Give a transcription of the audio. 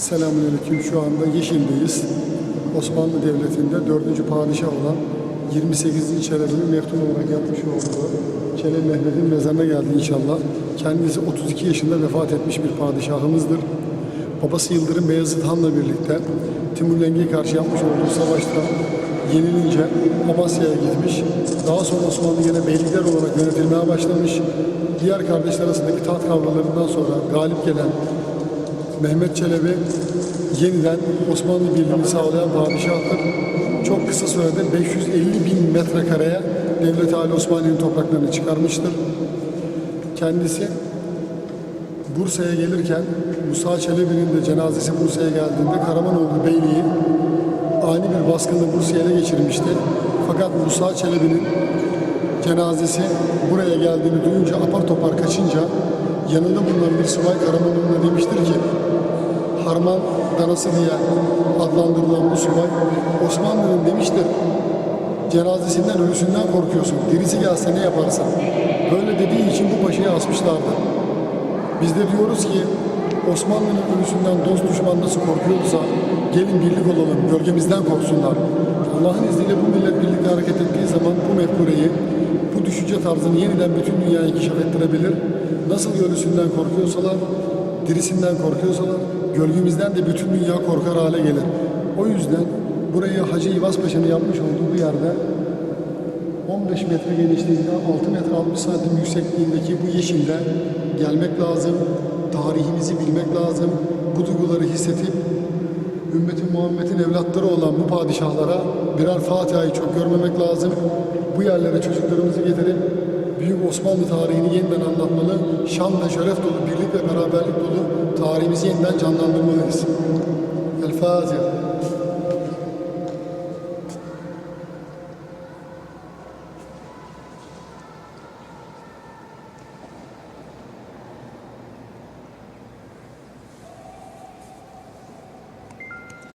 Selamünaleyküm. Şu anda Yeşil'deyiz. Osmanlı Devleti'nde 4. padişah olan 28. Çelebi'nin meftun olarak yapmış olduğu Çelebi Mehmet'in mezarına geldi inşallah. Kendisi 32 yaşında vefat etmiş bir padişahımızdır. Babası Yıldırım Beyazıt Han'la birlikte Timur Lengi'ye karşı yapmış olduğu savaşta yenilince Amasya'ya gitmiş. Daha sonra Osmanlı yine beylikler olarak yönetilmeye başlamış. Diğer kardeşler arasındaki taht kavgalarından sonra galip gelen Mehmet Çelebi yeniden Osmanlı Birliği'ni sağlayan padişahtır. Çok kısa sürede 550 bin metrekareye Devlet-i Ali Osmaniye'nin topraklarını çıkarmıştır. Kendisi Bursa'ya gelirken Musa Çelebi'nin de cenazesi Bursa'ya geldiğinde Karamanoğlu Beyliği ani bir baskında Bursa'yı ele geçirmişti. Fakat Musa Çelebi'nin cenazesi buraya geldiğini duyunca apar topar kaçınca yanında bulunan bir subay Karamanoğlu'na demiştir ki Harman danası diye adlandırılan bu subay Osmanlı'nın demiştir cenazesinden ölüsünden korkuyorsun. Dirisi gelse ne yaparsın? Böyle dediği için bu paşayı asmışlardı. Biz de diyoruz ki Osmanlı'nın ölüsünden dost düşman nasıl korkuyorsa gelin birlik olalım, gölgemizden korksunlar. Allah'ın izniyle bu millet birlikte hareket ettiği zaman tarzını yeniden bütün dünyaya inkişaf ettirebilir. Nasıl ölüsünden korkuyorsalar, dirisinden korkuyorsalar, gölgemizden de bütün dünya korkar hale gelir. O yüzden burayı Hacı İvaz Paşa'nın yapmış olduğu bu yerde 15 metre genişliğinde 6 metre 60 santim yüksekliğindeki bu yeşilde gelmek lazım. Tarihimizi bilmek lazım. Bu duyguları hissedip ümmetin Muhammed'in evlatları olan bu padişahlara birer Fatiha'yı çok görmemek lazım. Bu yerlere çocuklarımızı getirip Büyük Osmanlı tarihini yeniden anlatmalı, şan ve şeref dolu, birlik ve beraberlik dolu tarihimizi yeniden canlandırmalıyız. El Fatiha.